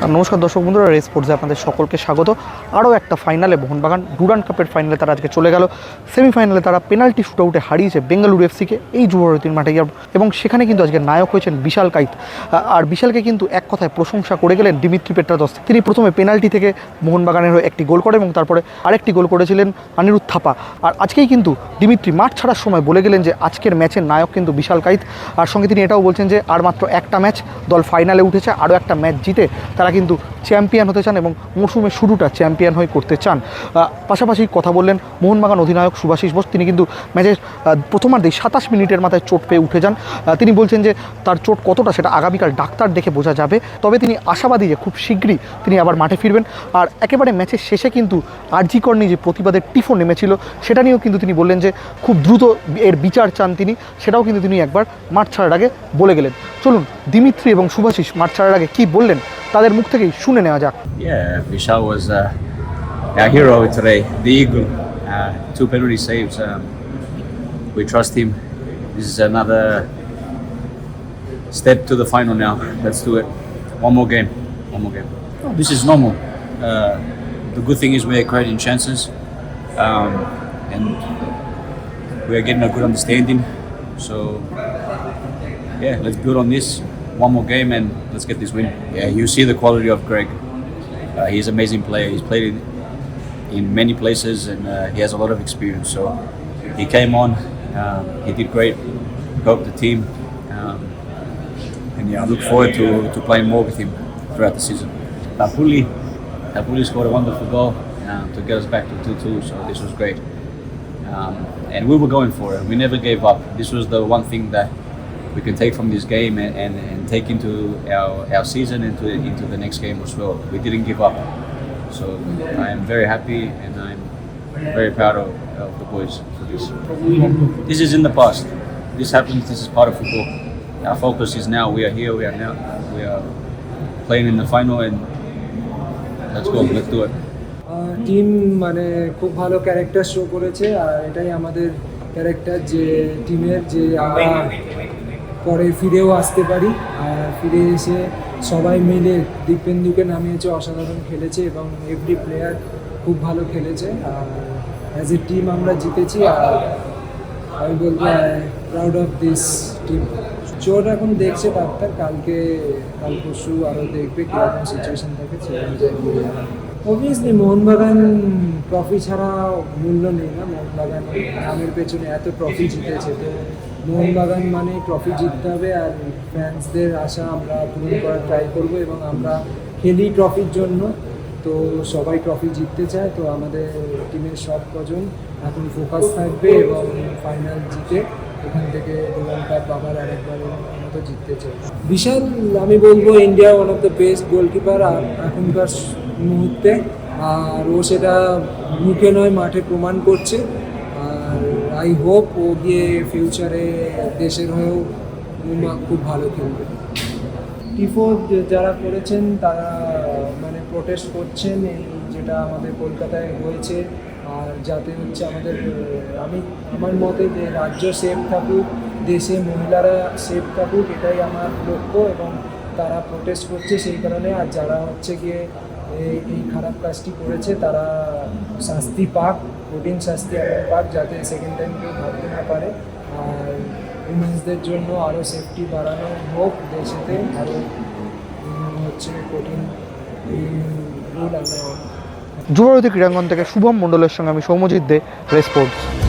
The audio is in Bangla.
নমস্কার দর্শক বন্ধুরা, রেস স্পোর্টসে আপনাদের সকলকে স্বাগত। আরও একটা ফাইনালে মোহনবাগান, ডুরান কাপের ফাইনালে তারা আজকে চলে গেল। সেমিফাইনালে তারা পেনাল্টি শুট আউটে হারিয়েছে বেঙ্গালুরু এফসিকে, এই যুবভারতীর মাঠে এবং সেখানে কিন্তু আজকে নায়ক হয়েছেন বিশাল কাইত। আর বিশালকে কিন্তু এক কথায় প্রশংসা করে গেলেন দিমিত্রি পেট্রাদস। তিনি প্রথমে পেনাল্টি থেকে মোহনবাগানের হয়ে একটি গোল করে এবং তারপরে আরেকটি গোল করেছিলেন অনিরুদ্ধ থাপা। আর আজকেই কিন্তু দিমিত্রি মাঠ ছাড়ার সময় বলে গেলেন যে আজকের ম্যাচের নায়ক কিন্তু বিশাল কাইত। আর সঙ্গে তিনি এটাও বলছেন যে আর মাত্র একটা ম্যাচ দল ফাইনালে উঠেছে, আরও একটা ম্যাচ জিতে। তারা কিন্তু চ্যাম্পিয়ন হতে চান এবং মৌসুমের শুরুটা চ্যাম্পিয়ন হয়ে করতে চান। পাশাপাশি কথা বললেন মোহনবাগান অধিনায়ক সুভাষিস বোস। তিনি কিন্তু ম্যাচের প্রথমার্ধেই সাতাশ মিনিটের মাথায় চোট পেয়ে উঠে যান। তিনি বলছেন যে তার চোট কতটা সেটা আগামীকাল ডাক্তার দেখে বোঝা যাবে। তবে তিনি আশাবাদী যে খুব শীঘ্রই তিনি আবার মাঠে ফিরবেন। আর একেবারে ম্যাচের শেষে কিন্তু আরজিকর যে প্রতিবাদের টিফো নেমেছিল, সেটা নিয়েও কিন্তু তিনি বললেন যে খুব দ্রুত এর বিচার চান তিনি। সেটাও কিন্তু তিনি একবার মাঠ ছাড়ার আগে বলে গেলেন। চলুন, দিমিত্রি এবং সুভাষিস মাঠ ছাড়ার আগে কী বললেন? তাদের মুখ থেকেই শুনে নেওয়া যাক Yeah, Vishal was uh, our hero today, the eagle. Uh, two penalty saves. Um, we trust him. This is another step to the final now. Let's do it. One more game. One more game. This is normal. Uh, the good thing is we are creating chances, um, and we are getting a good understanding. So, yeah, let's build on this. One more game and let's get this win. Yeah, you see the quality of Greg. Uh, he's an amazing player. He's played in, in many places and uh, he has a lot of experience. So he came on. Um, he did great. Helped the team. Um, and yeah, I look forward to, to playing more with him throughout the season. Napoli, Napoli scored a wonderful goal um, to get us back to 2-2. So this was great. Um, and we were going for it. We never gave up. This was the one thing that we can take from this game and, and, and take into our, our season into into the next game as well. We didn't give up. So I am very happy and I'm very proud of, of the boys for this. This is in the past. This happens. This is part of football. Our focus is now. We are here. We are now. We are playing in the final and let's go. Let's do it. Team মানে খুব ভালো ক্যারেক্টার শো করেছে আর এটাই আমাদের ক্যারেক্টার যে টিমের যে আমরা পরে ফিরেও আসতে পারি। আর ফিরে এসে সবাই মিলে দীপেন্দুকে নামিয়েছে, অসাধারণ খেলেছে এবং এভরি প্লেয়ার খুব ভালো খেলেছে। আর অ্যাজ এ টিম আমরা জিতেছি আর আমি বলব প্রাউড অফ দিস টিম চোট এখন দেখছে ডাক্তার কালকে, কাল পরশু আরও দেখবে কীরকম সিচুয়েশন থাকে অবভিয়াসলি মোহনবাগান ট্রফি ছাড়া মূল্য নেই না। মোহনবাগান নামের পেছনে এত ট্রফি জিতেছে, তো মোহনবাগান মানে ট্রফি জিততে হবে আর ফ্যান্সদের আশা আমরা পূরণ করার ট্রাই করব এবং আমরা খেলি ট্রফির জন্য। তো সবাই ট্রফি জিততে চায়, তো আমাদের টিমের সব কজন এখন ফোকাস থাকবে এবং ফাইনাল জিতে এখান থেকে ডুরান্ড কাপ আবার আরেকবারের মতো জিততে চাই। বিশাল, আমি বলব India one of the best goalkeeper এখনকার মুহূর্তে। আর ও সেটা মুখে নয়, মাঠে প্রমাণ করছে। আই হোপ ও গিয়ে ফিউচারে দেশের হয়েও খুব ভালো খেলবে। টিফো যারা করেছেন, তারা মানে প্রোটেস্ট করছেন এই যেটা আমাদের কলকাতায় হয়েছে। আর যাতে হচ্ছে আমাদের, আমি, আমার মতে যে রাজ্য সেফ থাকুক, দেশে মহিলারা সেফ থাকুক, এটাই আমার লক্ষ্য এবং তারা প্রোটেস্ট করছে সেই কারণে। আর যারা হচ্ছে গিয়ে এই খারাপ কাজটি করেছে, তারা শাস্তি পাক। কঠিন শাস্তি এমন পাক যাতে সেকেন্ড টাইম কেউ ভাবতে না পারে। আর উমেন্সদের জন্য আরও সেফটি বাড়ানো হোক দেশেতে আরও হচ্ছে কঠিন রুল ক্রীড়াঙ্গন থেকে শুভম মণ্ডলের সঙ্গে আমি সৌমজিৎ দে, রেসপোর্টস।